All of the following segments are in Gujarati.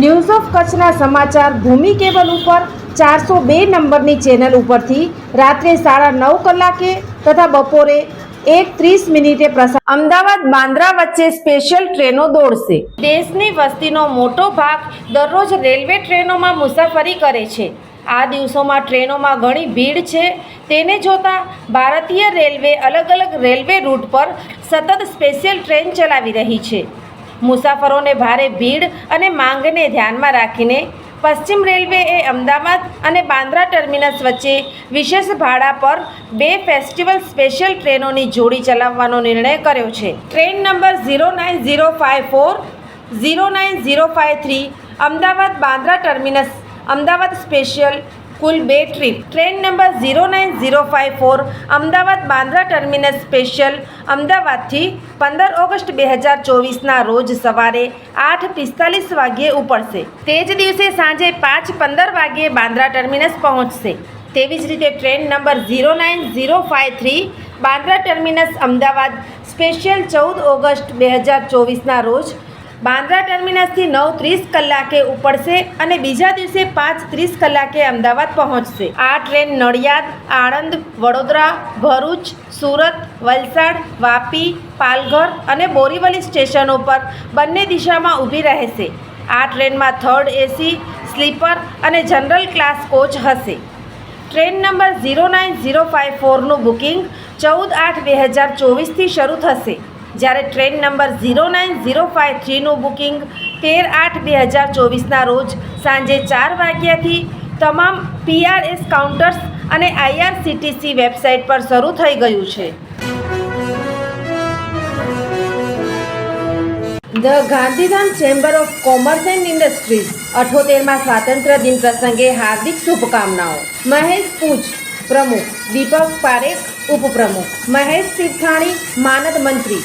news of કચ્છના સમાચાર ભૂમિ કેબલ ઉપર ચારસો બે નંબરની ચેનલ ઉપરથી રાત્રે સાડા નવ કલાકે તથા બપોરે એક ત્રીસ મિનિટે પ્રસાર અમદાવાદ બાંદ્રા વચ્ચે સ્પેશિયલ ટ્રેનો દોડશે. દેશની વસ્તીનો મોટો ભાગ દરરોજ રેલવે ટ્રેનોમાં મુસાફરી કરે છે. આ દિવસોમાં ટ્રેનોમાં ઘણી ભીડ છે. તેને જોતાં ભારતીય રેલવે અલગ અલગ રેલવે રૂટ પર સતત સ્પેશિયલ ટ્રેન ચલાવી રહી છે. મુસાફરોને ભારે ભીડ અને માંગને ધ્યાનમાં રાખીને પશ્ચિમ રેલવેએ અમદાવાદ અને બાંદ્રા ટર્મિનસ વચ્ચે વિશેષ ભાડા પર બે ફેસ્ટિવલ સ્પેશિયલ ટ્રેનોની જોડી ચલાવવાનો નિર્ણય કર્યો છે. Train number zero nine zero five four, zero nine zero five three, Ahmedabad Bandra terminus, Ahmedabad special કુલ બે trip. Train number zero nine zero five four Ahmedabad Bandra terminus special. અમદાવાદથી પંદર ઓગસ્ટ બે હજાર ચોવીસના રોજ સવારે આઠ પિસ્તાલીસ વાગ્યે ઉપડશે. તે જ દિવસે સાંજે પાંચ પંદર વાગ્યે બાંદ્રા ટર્મિનસ પહોંચશે. તેવી જ રીતે train number zero nine zero five three Bandra terminus Ahmedabad special ચૌદ ઓગસ્ટ બે હજાર ચોવીસના રોજ બાંદ્રા ટર્મિનસથી નવ ત્રીસ કલાકે ઉપડશે અને બીજા દિવસે પાંચ ત્રીસ કલાકે અમદાવાદ પહોંચશે. આ ટ્રેન નડિયાદ, આણંદ, વડોદરા, ભરૂચ, સુરત, વલસાડ, વાપી, પાલઘર અને બોરીવલી સ્ટેશનો પર બંને દિશામાં ઊભી રહેશે. આ ટ્રેનમાં થર્ડ એસી, સ્લીપર અને જનરલ ક્લાસ કોચ હશે. Train number zero nine zero five ફોરનું booking ચૌદ આઠ બે હજાર ચોવીસથી શરૂ થશે. જ્યારે train number zero nine zero five થ્રીનું booking તેર આઠ બે હજાર ચોવીસના રોજ સાંજે ચાર વાગ્યાથી તમામ પીઆરએસ કાઉન્ટર્સ અને આઈઆરસીટીસી વેબસાઇટ પર શરૂ થઈ ગયું છે. The Gandhidham chamber of commerce and industries અઠોતેરમાં સ્વાતંત્ર્ય દિન પ્રસંગે હાર્દિક શુભકામનાઓ. મહેશ પૂંચ પ્રમુખ. દીપક પારેખ, ઉપપ્રમુખ. મહેશ તીર્થાણી, માનદ મંત્રી.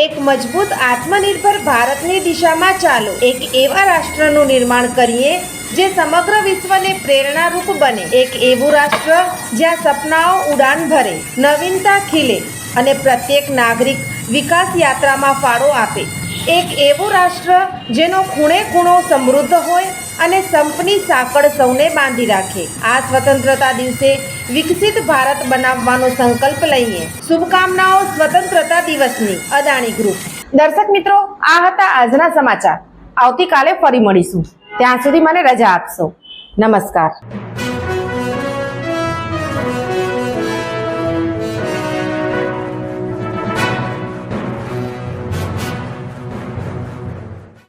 એક મજબૂત આત્મનિર્ભર ભારતની દિશામાં ચાલો. એક એવા રાષ્ટ્રનું નિર્માણ કરીએ જે સમગ્ર વિશ્વને પ્રેરણારૂપ બને. એક એવું રાષ્ટ્ર જ્યાં સપનાઓ ઉડાન ભરે, નવીનતા ખીલે અને પ્રત્યેક નાગરિક વિકાસ યાત્રામાં ફાળો આપે. એક એવું રાષ્ટ્ર જેનો ખૂણે ખૂણો સમૃદ્ધ હોય અને સંપની સાંકળ સૌને બાંધી રાખે. આ સ્વતંત્રતા દિવસે વિકસિત ભારત બનાવવાનો સંકલ્પ લઈએ. શુભકામનાઓ સ્વતંત્રતા દિવસની, અદાણી ગ્રુપ. દર્શક મિત્રો, આ હતા આજના સમાચાર. આવતીકાલે ફરી મળીશું. ત્યાં સુધી મને રજા આપશો. નમસ્કાર.